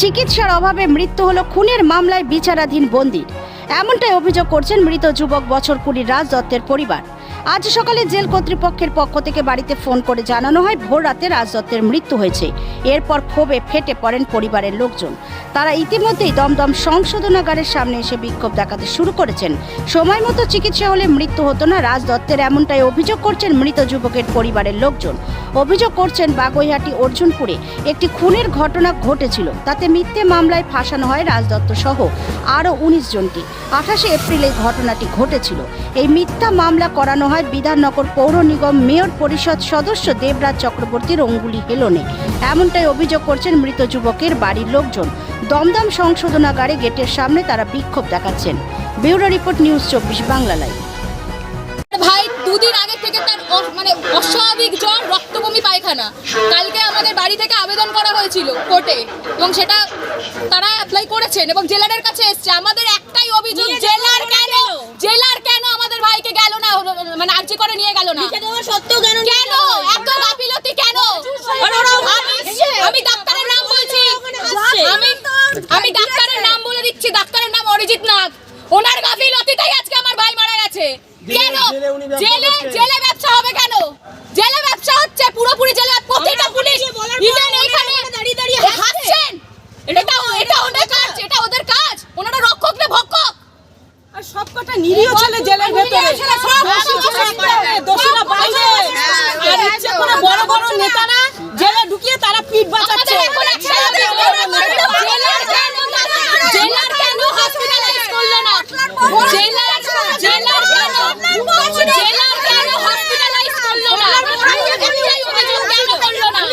চিকিৎসার অভাবে মৃত্যু হলো খুনের মামলায় বিচারাধীন বন্দির এমনটাই অভিযোগ করছেন মৃত যুবক বছর কুড়ি রাজ দত্তের পরিবার। আজ সকালে জেল কর্তৃপক্ষের পক্ষ থেকে বাড়িতে ফোন করে জানানো হয়, ভোর রাতে রাজ দত্তের মৃত্যু হয়েছে। এরপর ক্ষোভে ফেটে পড়েন পরিবারের লোকজন। তারা ইতিমধ্যেই দমদম সংশোধনাগারের সামনে এসে বিক্ষোভ দেখাতে শুরু করেছেন। সময় মতো চিকিৎসা হলে মৃত্যু হতো না, রাজদত্তের এমনটাই অভিযোগ করছেন মৃত যুবকের পরিবারের লোকজন। অভিযোগ করছেন বাগৈহাটি অর্জুনপুরে একটি খুনের ঘটনা ঘটেছিল। তাতে মিথ্যে মামলায় ফাঁসানো হয় রাজদত্ত সহ আরও উনিশ জনকে। আঠাশে এপ্রিল ঘটনাটি ঘটেছিল। এই মিথ্যা মামলা করানো হয় বিধাননগর পৌর নিগম মেয়র পরিষদ সদস্য দেবরাজ চক্রবর্তীর অঙ্গুলি হেলনে। এমনটাই অভিযোগ করছেন মৃত যুবকের বাড়ির লোকজন। দমদম সংশোধনাগারে গেটের সামনে তারা বিক্ষোভ দেখাচ্ছেন। ব্যুরো রিপোর্ট নিউজ চব্বিশ বাংলা লাইভ। ভাই দুদিন আগে থেকে তার মানে অস্বাভাবিক জ্বর রক্তবমি পায়খানা। কালকে আমাদের বাড়ি থেকে আবেদন করা হয়েছিল কোর্টে। এবং সেটা তারা অ্যাপ্লাই করেছেন এবং জেলারের কাছে এসছে। আমাদের একটাই অভিযোগ জেলার কেন জেলার কেন আমাদের ভাইকে গেল না মানে আর্জি করে নিয়ে গেল না। সত্য কেন কেন? এত গাফিলতি কেন? আমি- ডাক্তারের নাম বলছি। আমি আমি ডাক্তারের নাম বলে দিচ্ছি। ডাক্তারের নাম অরিজিৎ নাথ। ওনার গাফিলতিতেই আজকে আমার ভাই মারা গেছে। কেন? জেলে জেলে ব্যবসা হবে কেন জেলে ব্যবসা হচ্ছে পুরোপুরি জেলে প্রতিটা পুলিশ ইভেন এইখানে দাঁড়িয়ে দাঁড়িয়ে হাসছেন এটা এটা ওদের কাজ এটা ওদের কাজ ওনারা রক্ষক না ভক্ষক আর সবকটা নিরীহ ছেলে জেলের ভেতরে নিরীহ ছেলে সব দোষী ছেলে বাইরে, দোষীরা বাইরে আর ইচ্ছে করে বড় বড় নেতারা জেলে ঢুকিয়ে তারা পিঠ বাঁচাচ্ছে আমাদের এখন একসাথে জেলার কেন জেলার কেন হসপিটালাইজ করল না জেলার জেলার কেন জেলার কেন হসপিটালাইজ করল না একটাই অভিযোগ কেন করল না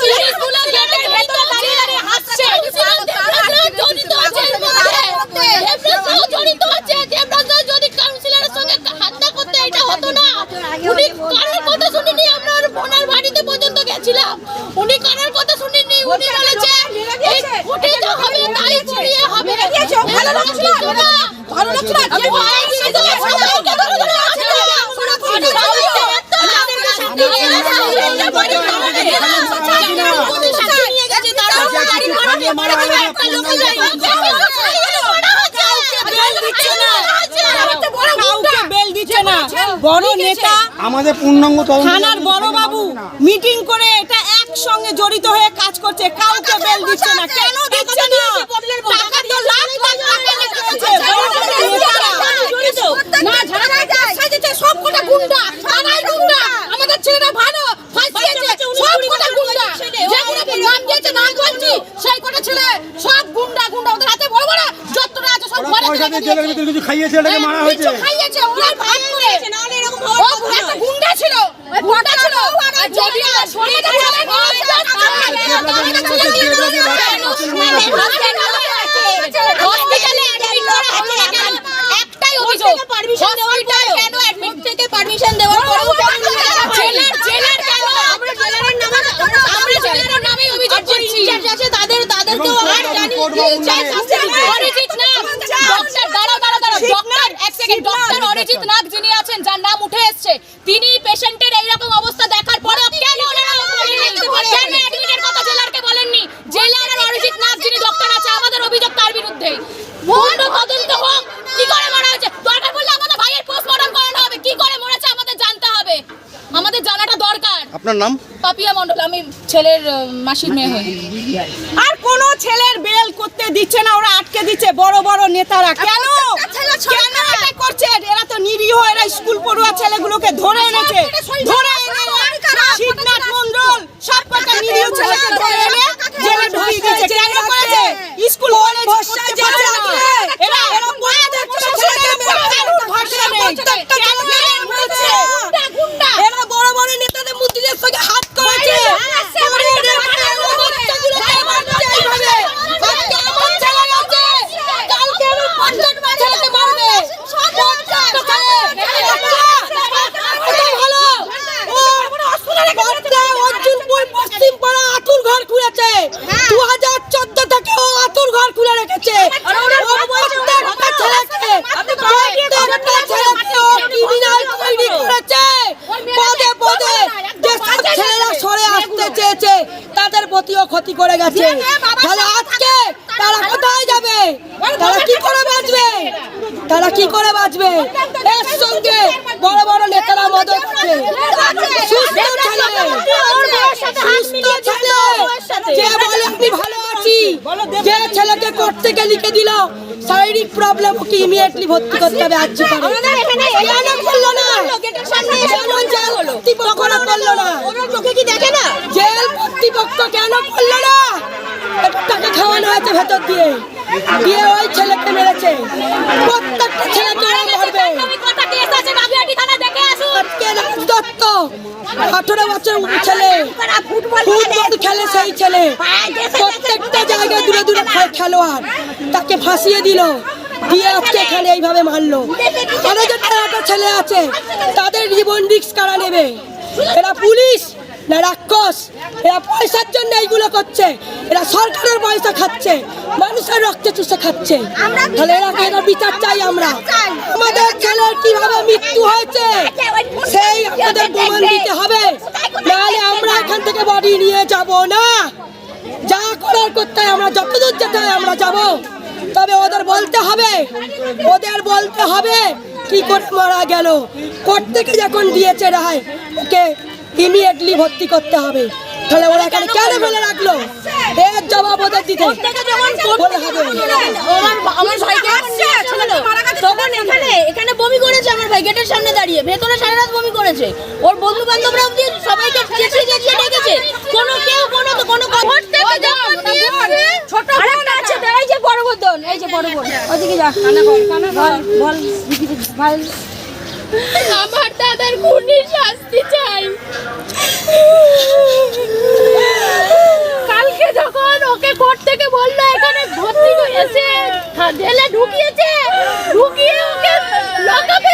পুলিশগুলো গেটের ভেতর দাঁড়িয়ে দাঁড়িয়ে হাসছে। দেবরাজরাও জড়িত আছে এর মধ্যে। দেবরাজরাও জড়িত আছে। দেবরাজরাও যদি কাউন্সিলরের সঙ্গে হাতটা করতে এটা হতো না। উনি কারোর কথা শুনিনি, আমরা ওর বোনের বাড়িতে পর্যন্ত গেছিলাম। উনি কারোর কথা শুনিনি, উনি বলেছে, এই ফুটে যা হবে তাই ছড়িয়ে হবে। ভালো লাগছিল না? আমি ভয় পেয়ে গেছি, সবাইকে ধরে ধরে আসছে। সবাইকে এত শান্তি নিয়ে আসছে, বাড়ি ভাড়া নিয়ে আসছে। নিয়ে গেছে, তারাও বাড়ি ভাড়া নিয়ে মারা গেছে, একটা লোকের জায়গায়। বেল দিচ্ছে না কাউকে বেল দিচ্ছে না বড় নেতা আমাদের পূর্ণাঙ্গ থানার বড় বাবু মিটিং করে এটা একসঙ্গে জড়িত হয়ে কাজ করছে। কাউকে বেল দিচ্ছে না কেন দিচ্ছে না টাকা তো লাখ লাখ টাকা লেগেছে বড় বড় নেতারা না ঝাড়াই যায় সাজেছে সব কটা গুন্ডা থানায় গুন্ডা আমাদের ছেলেরা ভালো ফাঁসিয়েছে সব কটা গুন্ডা যেগুলো নাম দিয়েছে নাম বলছি সেই কটা ছেলে সব গুন্ডা গুন্ডা ওদের হাতে বড় বড় যতটা দিয়ে জেলের ভিতরে কিছু খাইয়েছে এটাকে মারা হয়েছে? খাইয়েছে ওরা ভাগ করে। ও একটা গুন্ডা ছিল। গুন্ডা ছিল। আর যদি আর সরিয়ে চলে হবে হসপিটালে অ্যাডমিট করা হলো না কেন? একটাই অভিযোগ হসপিটাল কেন অ্যাডমিট থেকে পারমিশন দেওয়ার পরেও কেন জেলার জেলার কেন আমরা জেলারের নামে আমরা জেলারের নামেই অভিযোগ করছি আছে তাদের তাদেরকেও আর জানি অরিজিৎ নাথ ডক্টর দাঁড়াও দাঁড়াও দাঁড়াও ডক্টর এক সেকেন্ড ডক্টর অরিজিৎ নাথ যিনি আছেন যার নাম উঠে এসেছে তিনি পেশেন্টের এইরকম অবস্থা দেখার পরেও কেন ওনারা বলেননি? কেন অ্যাডমিটের কথা জেলারকে বলেননি জেলার আর অরিজিৎ নাথ যিনি ডক্টর আছে আমাদের অভিযোগ তার বিরুদ্ধে পূর্ণ তদন্ত হোক। কি করে মারা হয়েছে? দরকার পড়লে আমাদের ভাইয়ের পোস্টমর্টম করানো হবে। কি করে মরেছে আমাদের জানতে হবে। আমাদের জানাটা দরকার। আপনার নাম? পাপিয়া মণ্ডল আমি ছেলের মাসির মেয়ে হই আর কোন ছেলের বেল করতে দিচ্ছে না ওরা আটকে দিচ্ছে বড় বড় নেতারা। কেন? কেন এটা করছে? এরা তো নিরীহ এরা স্কুল পড়ুয়া ছেলেগুলোকে ধরে এনে শিবনাথ মন্ডল সব কটা নিরীহ ছেলেকে ধরে এনে জেলে ঢুকিয়ে দিয়েছে কেন করেছে স্কুল কলেজ করতে পারছে না এরা এরকম বলছে ছেলেদের উপর কারোর ভরসা নেই কেন এরকম বলছে এরা বড় বড় নেতাদের মুদ্রিদের সঙ্গে হাত করেছে অর্জুনপুর পশ্চিম পাড়া আতুর ঘর খুলেছে দু হাজার চোদ্দ থেকে ও আতুর ঘর খুলে রেখেছে ওর প্রত্যেকটা ছেলেকে প্রত্যেকটা ছেলেকে ও criminal তৈরি করেছে পদে পদে যে সব ছেলেরা সরে আসতে চেয়েছে প্রতিও ক্ষতি করে গেছে তাহলে আজকে তারা কোথায় যাবে? তারা কি করে বাঁচবে? তারা কি করে বাঁচবে? এর সঙ্গে বড় বড় নেতারা মদত সুস্থ ছেলে। সুস্থ ছেলে। যে বলে আমি ভালো আছি। যে ছেলেকে কোর্ট থেকে লিখে দিল শারীরিক প্রবলেম ওকে ইমিডিয়েটলি ভর্তি করতে হবে আজ করল না? করল না। জেল কর্তৃপক্ষ কেন করল না? টাকা খাওয়ানো হয়েছে ভেতর দিয়ে। দিয়ে ওই ছেলেকে মেরেছে। প্রত্যেকটা ওরা মারবে দত্ত আঠারো বছর ছেলে ফুটবল খেলে। সেই ছেলে। প্রত্যেকটা জায়গায় দূরে দূরে খেলোয়াড়। তাকে ফাঁসিয়ে দিল। দিয়ে আজকে এখানে এইভাবে মারলো। যে ছেলে আছে তাদের জীবন রিক্স কারা নেবে? এরা পুলিশ। না রাক্ষস এরা পয়সার জন্য এইগুলো করছে। এরা সরকারের পয়সা খাচ্ছে মানুষের রক্তে চুষে খাচ্ছে। তাহলে এরা এরা বিচার চাই আমরা আমাদের ছেলের কীভাবে মৃত্যু হয়েছে? সেই আমাদের প্রমাণ দিতে হবে। নাহলে আমরা এখান থেকে বডি নিয়ে যাব না। যা করার করতে আমরা যতদূর যেতে হয় আমরা যাব। তবে ওদের বলতে হবে ওদের বলতে হবে কি করে মারা গেল। কোর্ট থেকে যখন দিয়েছে রায় ওকে ইমিডিয়েটলি ভর্তি করতে হবে। তাহলে ওরা এখানে কেন ফেলে রাখল? এর জবাব ওদের দিতে। হবে। আমার তখন এখানে এখানে বমি করেছে আমার ভাই গেটের সামনে দাঁড়িয়ে। ভেতরে সারা রাত বমি করেছে। ওর বন্ধু বান্ধবরা অব্দি সবাইকে চেঁচিয়ে চেঁচিয়ে ডেকেছে। কোনো কেউ কোনো কোনো কথা থেকে যখন নিয়েছে ছোট এই যে বড় বদন এই যে বড় বড় ওদিকে যা। কানা বল কানা বল। বল বল আমার দাদার খুনির শাস্তি চাই। ঢেলে ঢুকিয়েছে। ঢুকিয়ে ওকে লকআপে